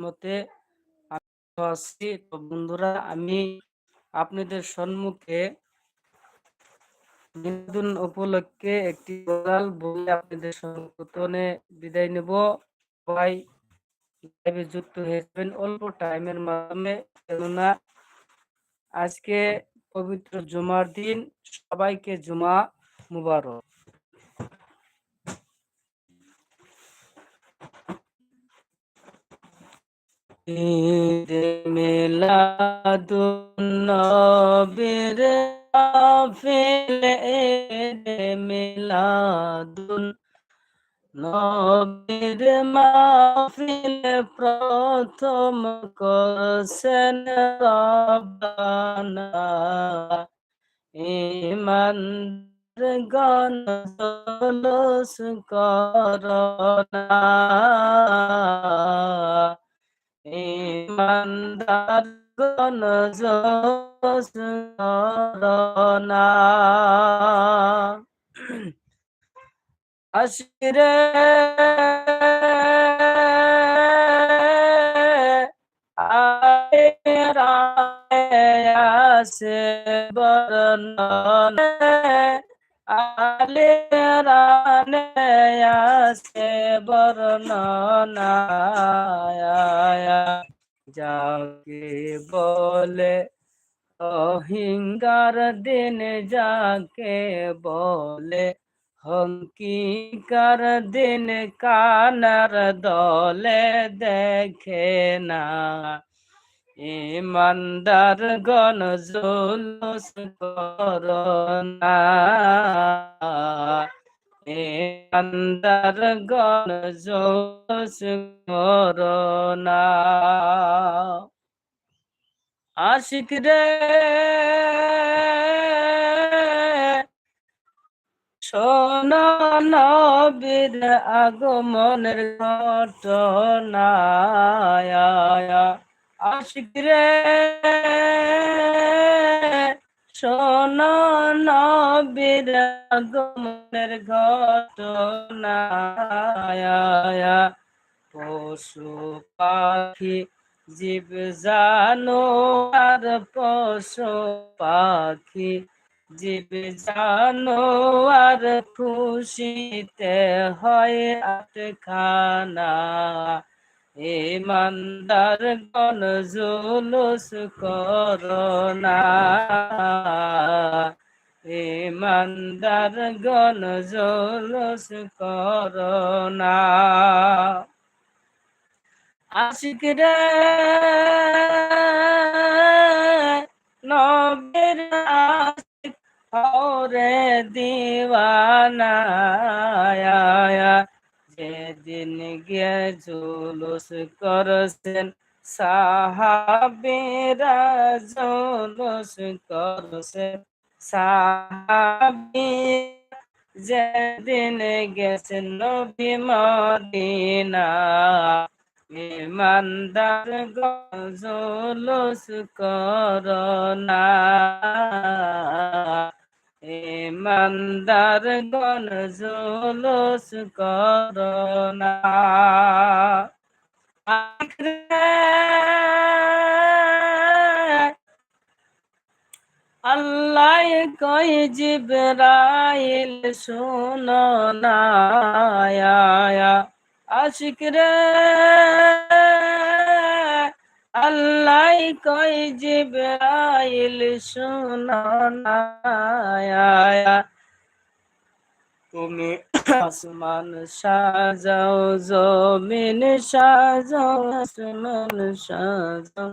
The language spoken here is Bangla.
মতে আছি। তো বন্ধুরা, আমি আপনাদের সম্মুখে বিনোদন উপলক্ষে একটি গজাল বলে আপনাদের সম্মুখনে বিদায় নেব। সবাই লাইভে যুক্ত হয়েছেন অল্প টাইমের মাধ্যমে। কেননা আজকে পবিত্র জুমার দিন। সবাইকে জুমা মুবারক। ঈদ মিলাদুন নবীর আফিল ঈদ মিলাদুন নবীর মাহফিল প্রথম করছেন রব্বানা। ইমান গণ জলস করনা ইমানদার গণ জলস করনা আশিরে আছে বর্ণন আলে রানে আছে বর্ণনা যাকে বলে অহিঙ্গার দিন যাকে বলে হঙ্কিকার দিন কানার দলে দেখে না। ইমানদার গণ জুলুস করোনা ইমানদার গণ জুলুস করোনা আশিক রে নবীর আগমনের ঘটনা আশিক রে শোন নবীর ঘটনা পশু পাখি, জীব জানো আর পশু পাখি, জীব জানো আর খুশিতে হয় আটখানা। ইমানদার গণ জুলুস করোনা ইমানদার গণ জুলুস করোনা আশিক রে, নবের আশিক হরে দিওয়ানা যেদিন গিয়ে জুলুস করছেন, সাহাবিরা জুলুস করছেন সাহাবি যেদিন গেছেন নবী মদিনা ইমানদার গজলস করোনা। ইমানদার গণ জলস করোনা আল্লাহ কই জিবরাইল শুনো না আশিক রে আল্লাহ কই জিবরাইল শুনানা তুমি আসমান সাজাও জমিন সাজাও আসমান সাজাও